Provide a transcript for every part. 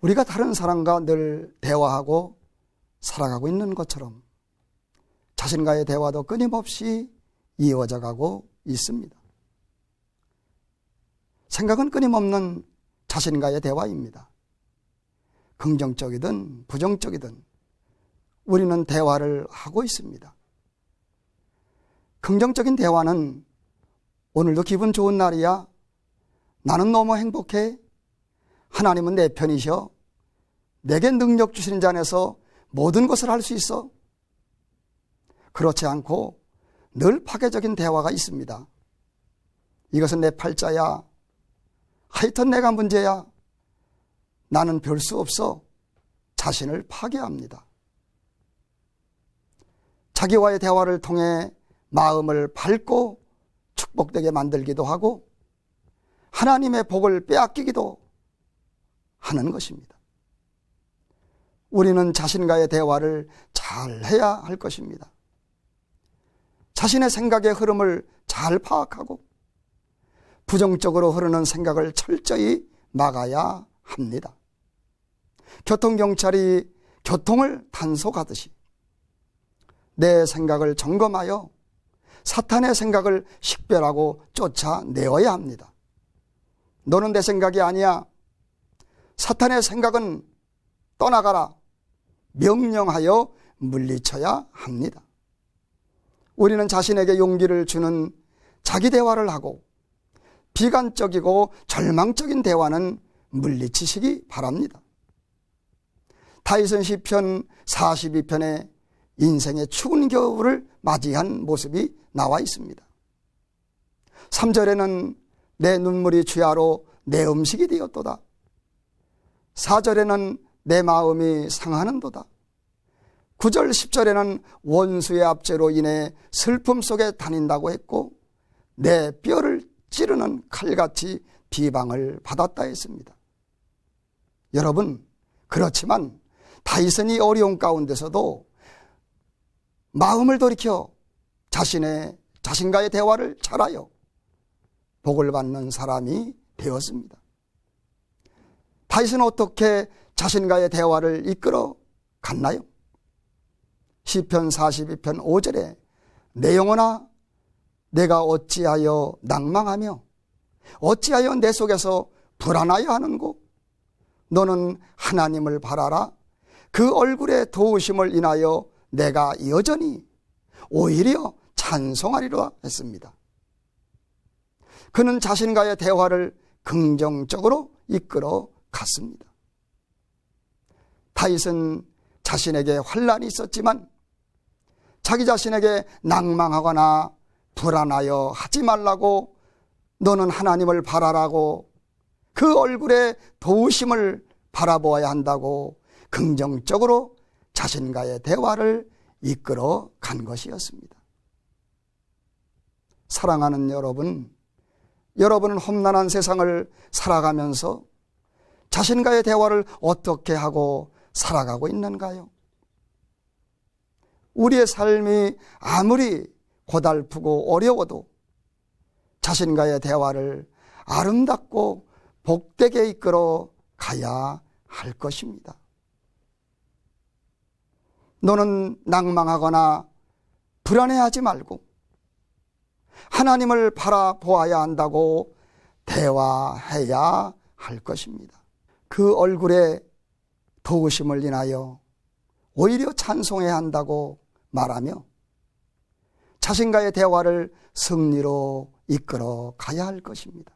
우리가 다른 사람과 늘 대화하고 살아가고 있는 것처럼 자신과의 대화도 끊임없이 이어져 가고 있습니다. 생각은 끊임없는 자신과의 대화입니다. 긍정적이든 부정적이든 우리는 대화를 하고 있습니다. 긍정적인 대화는 오늘도 기분 좋은 날이야. 나는 너무 행복해. 하나님은 내 편이셔. 내게 능력 주시는 자 안에서 모든 것을 할 수 있어. 그렇지 않고 늘 파괴적인 대화가 있습니다. 이것은 내 팔자야. 하여튼 내가 문제야. 나는 별 수 없어. 자신을 파괴합니다. 자기와의 대화를 통해 마음을 밝고 축복되게 만들기도 하고 하나님의 복을 빼앗기기도 하는 것입니다. 우리는 자신과의 대화를 잘 해야 할 것입니다. 자신의 생각의 흐름을 잘 파악하고 부정적으로 흐르는 생각을 철저히 막아야 합니다. 교통경찰이 교통을 단속하듯이 내 생각을 점검하여 사탄의 생각을 식별하고 쫓아내어야 합니다. 너는 내 생각이 아니야. 사탄의 생각은 떠나가라. 명령하여 물리쳐야 합니다. 우리는 자신에게 용기를 주는 자기 대화를 하고 비관적이고 절망적인 대화는 물리치시기 바랍니다. 다이슨 시편 42편에 인생의 추운 겨울을 맞이한 모습이 나와 있습니다. 3절에는 내 눈물이 주야로 내 음식이 되었도다. 4절에는 내 마음이 상하는도다. 9절 10절에는 원수의 압제로 인해 슬픔 속에 다닌다고 했고 내 뼈를 찌르는 칼같이 비방을 받았다 했습니다. 여러분 그렇지만 다이슨이 어려운 가운데서도 마음을 돌이켜 자신의 자신과의 대화를 잘하여 복을 받는 사람이 되었습니다. 다윗은 어떻게 자신과의 대화를 이끌어 갔나요? 시편 42편 5절에 내 영혼아 내가 어찌하여 낭망하며 어찌하여 내 속에서 불안하여 하는고 너는 하나님을 바라라 그 얼굴의 도우심을 인하여 내가 여전히 오히려 찬송하리라 했습니다. 그는 자신과의 대화를 긍정적으로 이끌어 갔습니다. 다윗은 자신에게 환란이 있었지만 자기 자신에게 낭망하거나 불안하여 하지 말라고 너는 하나님을 바라라고 그 얼굴에 도우심을 바라보아야 한다고 긍정적으로 자신과의 대화를 이끌어 간 것이었습니다. 사랑하는 여러분, 여러분은 험난한 세상을 살아가면서 자신과의 대화를 어떻게 하고 살아가고 있는가요? 우리의 삶이 아무리 고달프고 어려워도 자신과의 대화를 아름답고 복되게 이끌어 가야 할 것입니다. 너는 낭망하거나 불안해하지 말고 하나님을 바라보아야 한다고 대화해야 할 것입니다. 그 얼굴에 도우심을 인하여 오히려 찬송해야 한다고 말하며 자신과의 대화를 승리로 이끌어 가야 할 것입니다.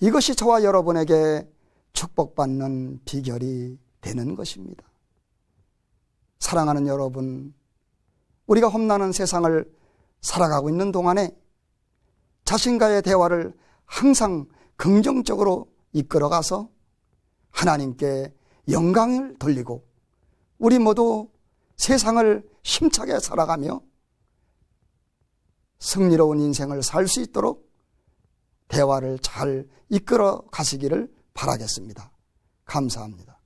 이것이 저와 여러분에게 축복받는 비결이 되는 것입니다. 사랑하는 여러분, 우리가 험난한 세상을 살아가고 있는 동안에 자신과의 대화를 항상 긍정적으로 이끌어가서 하나님께 영광을 돌리고 우리 모두 세상을 힘차게 살아가며 승리로운 인생을 살 수 있도록 대화를 잘 이끌어 가시기를 바라겠습니다. 감사합니다.